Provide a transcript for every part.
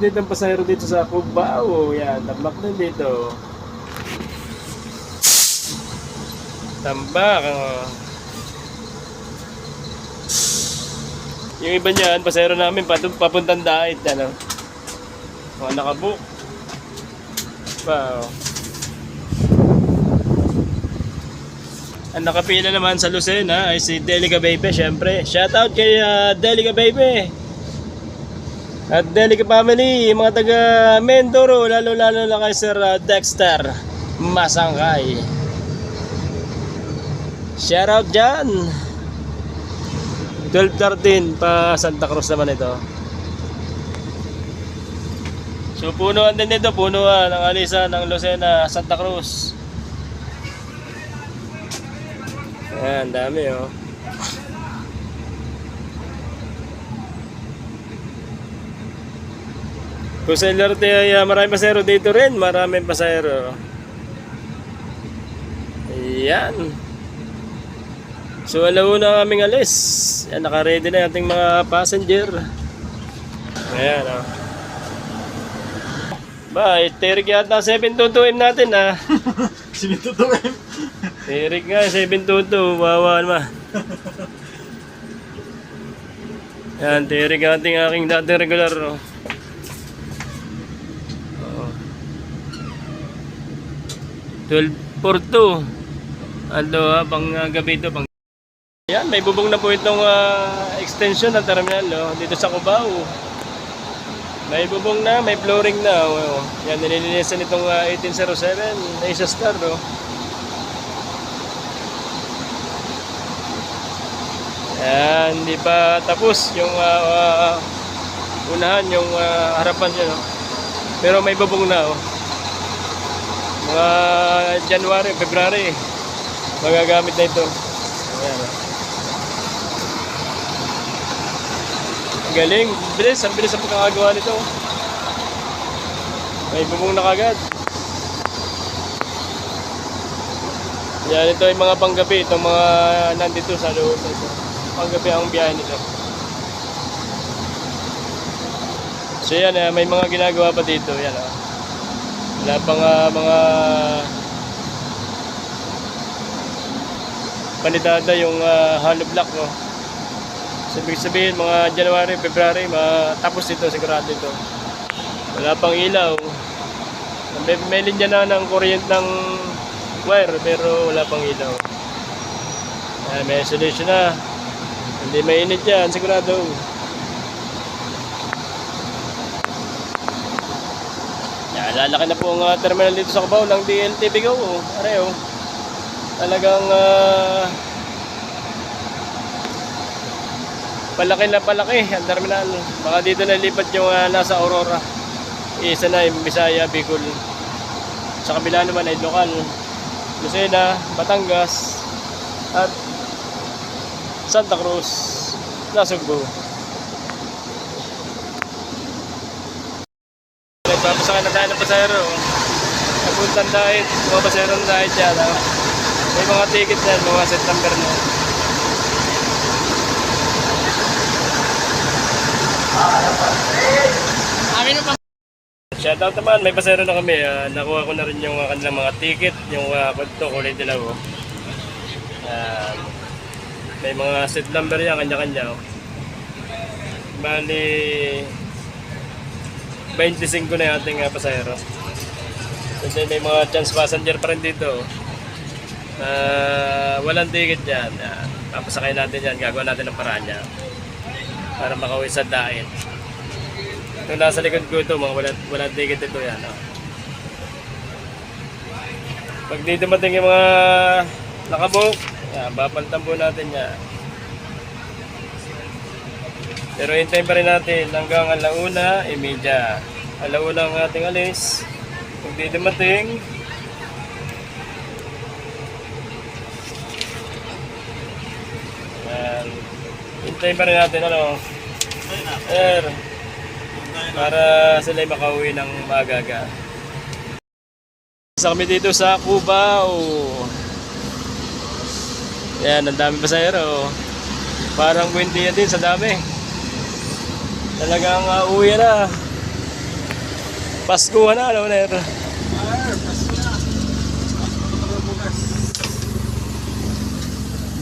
dito ang pasahero dito sa Cubao. Yan, tambak din dito. Tambak. Oh. Yung iba niyan, pasahero namin papuntang dait. Ano? Mga nakabook. Wow. Ang nakapila naman sa Lucena ay si Delica Baby, syempre. Shoutout kay uh, Delica Baby. At Delica Family, mga taga Mindoro, lalo-lalo na kay Sir uh, Dexter Masangkay. Shoutout dyan. 12-13 pa Santa Cruz naman ito. So punuan din dito, punuan ng alisa ng Lucena, Santa Cruz. Ayan, dami oh. Kung sa LRT ay uh, maraming pasahero dito rin, maraming pasahero. Ayan. So alauna na aming alis. Yan, naka-ready na ating mga passenger. Ayan oh. Ba, eh, tirik yata 722M natin ah. Sinututuin. Tirik nga, 722. Wawa naman. Yan, tirik ating aking dating regular. Oh. Oo. 12.42. Ando ha, pang uh, gabi ito. Pang... Yan, may bubong na po itong ah, extension ng terminal oh, dito sa Cubao. May bubong na, may flooring na. Oh. Yan, nililinisan itong ah, 1807 Asia Star. Oh. Yan, hindi pa tapos yung ah, ah, unahan, yung ah, harapan niya. No? Pero may bubong na. Oh. Mga January, February, magagamit na ito. Galing, bilis, ang bilis ang pagkakagawa nito. May bubong na kagad. Yan, ito yung mga panggabi, itong mga nandito sa loob. Panggabi ang biyahe nito. So yan, eh, may mga ginagawa pa dito. Yan, oh. Wala pang ah, mga panidada yung uh, hollow block. No? So, ibig sabihin, mga January, February, matapos ito, sigurado ito. Wala pang ilaw. May, may linya na ng kuryente ng wire, pero wala pang ilaw. Ayan, may solution na. Hindi mainit yan, sigurado. Lalaki na po ang uh, terminal dito sa Cubao ng DLTV Go. Oh. Aray, oh. Talagang ah, palaki na palaki ang terminal. Baka dito na lipat yung ah, nasa Aurora. Isa na yung Bisaya, Bicol. Sa kabila naman ay lokal. Lucena, Batangas, at Santa Cruz, Nasugbo. Nagpapasakay na tayo ng pasahero. Napuntan dahil, mga pasahero na dahil dyan. ah. May mga ticket na, mga set number na. Shoutout naman, may pasero na kami. ah, nakuha ko na rin yung ah, kanilang mga ticket, yung uh, kwento, kulay dilaw. Oh. Yan. may mga set number yan, kanya-kanya. Oh. Bali, 25 na yung ating uh, pasahero. And then may mga chance passenger pa rin dito. Ah, walang ticket yan. Yan. Papasakay natin yan, gagawa natin ng paraan niya. Para makauwi sa dait. Yung nasa likod ko ito, mga wala, wala ticket ito yan. Oh. Pag dito mating yung mga nakabook, yan, babalitan po natin yan. Pero hintayin pa rin natin hanggang alauna, imedya. Alauna ang ating alis. Pag di dumating, yan. Hintayin pa rin natin ano, Sir, para sila makauwi ng magaga. Isa kami dito sa Cubao. Yan, ang dami pasahero. Parang Buendia din sa dami. Talagang uh, uwi na. Pasko na, ano na ito. Ah.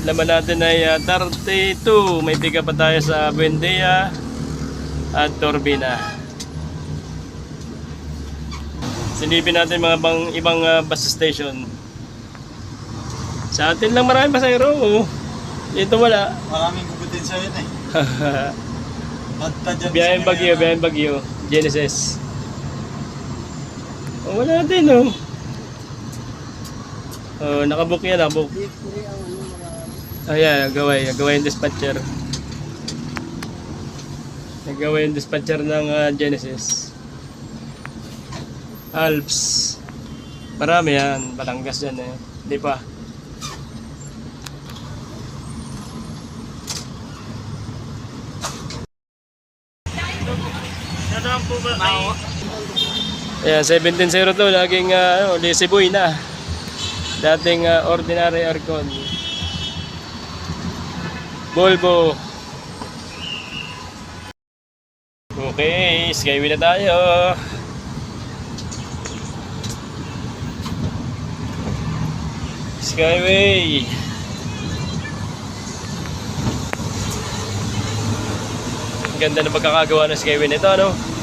Laman natin ay ah, 32. May pick pa tayo sa Buendia at Turbina. Silipin natin mga bang, ibang ah, bus station. Sa atin lang maraming pasayro. oh. Dito wala. Maraming gugutin sa yun eh. Dyan. Sa Bagyo, biyayang Bagyo. Genesis. Oh, wala din, oh. Oh, nakabook yan, nakabook. Ayan, nagaway. Nagaway yung dispatcher. Nagaway yung dispatcher ng ah, Genesis. Alps. Marami yan. Batangas yan eh. Di pa. Ayan, 1702, laging uh, ano, Lazy Boy na. Dating ah, ordinary aircon. Volvo. Okay, skyway na tayo. Skyway. Ganda ng pagkakagawa ng skyway nito, ano?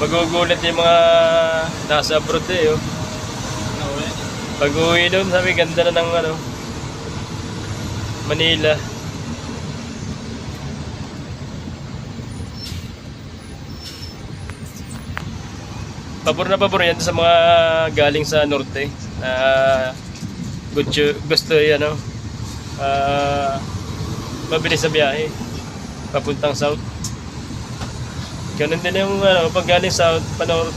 Magugulat yung mga nasa abroad eh. Oh. Pag uwi doon, sabi ganda na ng ano, Manila. Pabor na pabor yan sa mga galing sa norte. Na gusto, gusto yan, ano, ah, mabilis sa biyahe. Papuntang south. Ganun din yung ano, pag galing south, panor,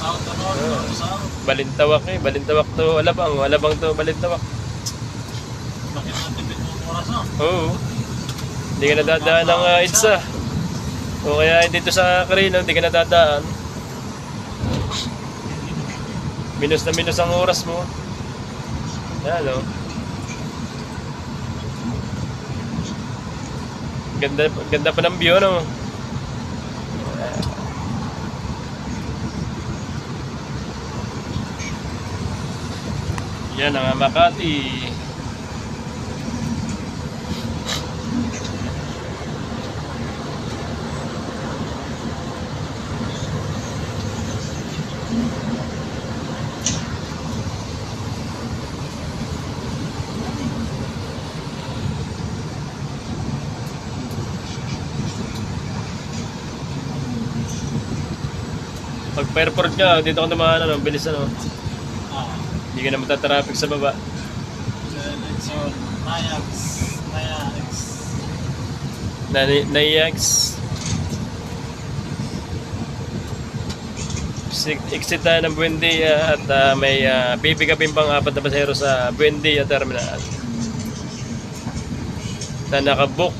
South ano, Ah. South. Balintawak eh, Balintawak to Alabang, Alabang to Balintawak. Bakit natin oras no? Oo. Hindi ka nadadaan ng uh, EDSA. O kaya dito sa Carino, hindi ka nadadaan. Minus na minus ang oras mo. Yan o. Ganda, ganda pa ng view, no? Yan ang Makati. Pag airport ka, dito ka naman ano, bilis ano. Ah. Hindi ka na matatraffic sa baba. Selection. Nayax. Nayax. Na, na-EX. Exit tayo ng Buendia at ah, may uh, pipikapin pang apat na pasahero sa Buendia Terminal. Na nakabook.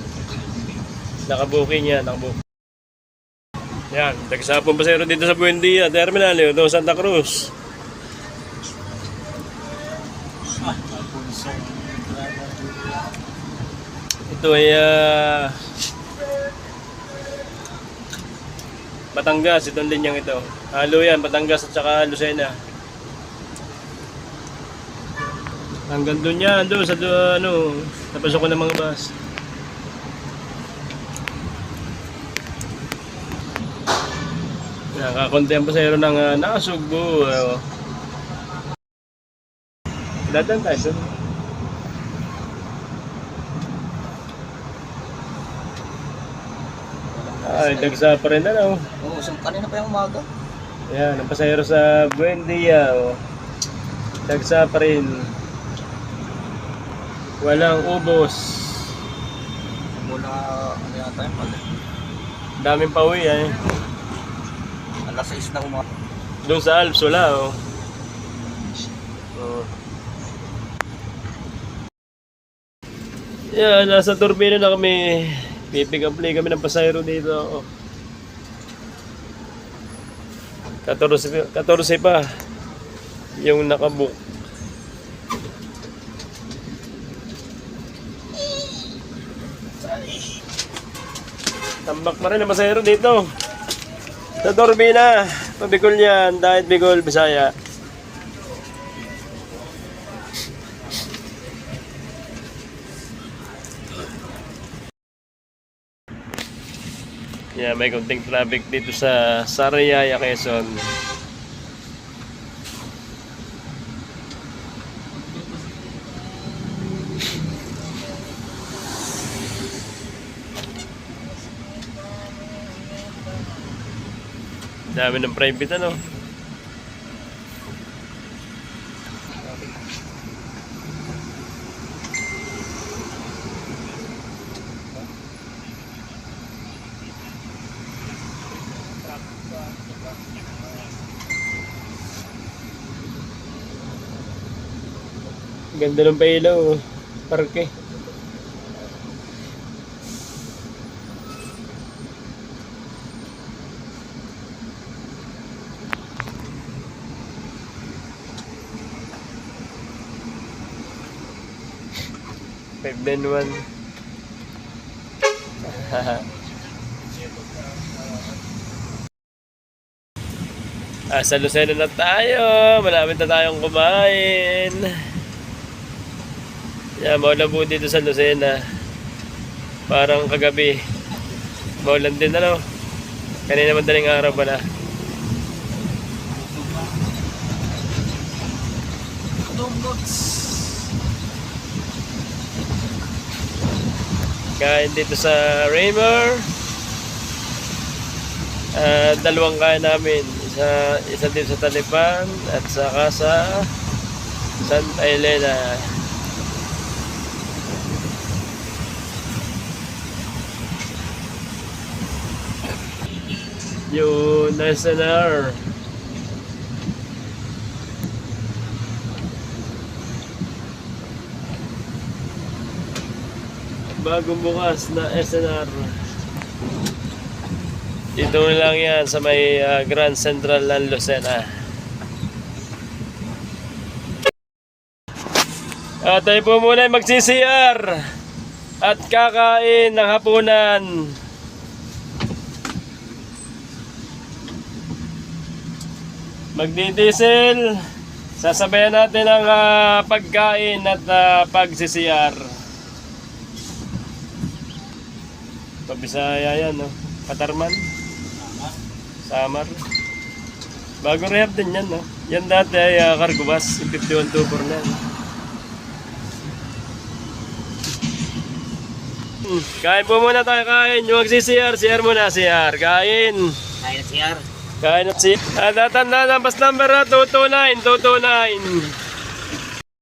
Nakabooking yan, nakabook. Yan, tagsapong pasahero dito sa Buendia Terminal, yun, Santa Cruz. Ito ay ah, Batangas, itong linyang ito. Halo yan, Batangas at saka Lucena. Hanggang doon yan, doon sa doon, ano, napasok ko ng mga bus. Nakakonti ang pasahero ng uh, Nakasugbo. Uh, Datan tayo, sir. Ay, dagsa pa rin ano. Oo, so kanina pa yung umaga. Yan, ang pasahero sa Buendia. Oh. Dagsa pa rin. Walang ubos. Mula, ano yata yung pala. Daming pauwi eh. Alas 6 na umaga. Doon sa Alps, wala oh. Oh. Yan, nasa turbina na kami. Pipick up play kami ng pasahero dito. Oh. 14, 14 pa yung nakabook. Tambak pa rin ang pasahero dito. Sa turbina. Mabikol yan, dahil Bicol, Bisaya. Yeah, may konting traffic dito sa Sariaya, Quezon. Dami ng private ano. Ganda ng pailaw. oh. Parke. Five then one. ah, sa Lucena na tayo. Malapit na tayong kumain. Yan, maulan po dito sa Lucena. Parang kagabi. Maulan din ano. Kanina madaling araw pala. Dumbots. Kain dito sa Raymer. Ah, dalawang kain namin. Isa, isa dito sa Talipan at saka sa Santa Elena. Yung SNR. Bagong bukas na SNR. Dito lang yan sa may ah, Grand Central ng Lucena. At tayo po muna ay magsi-CR at kakain ng hapunan. Magdi-diesel. Sasabayan natin ang ah, pagkain at uh, pag-CR. Pabisaya yan, no? Katarman. Samar. Bago rehab din yan, no? Yan dati ay uh, cargo bus. 51 2 na. Hmm, Kain po muna tayo, kain. Yung magsi-CR, CR muna, CR. Kain. Kaya CR. Kain at si... Ah, bus number na 229, 229.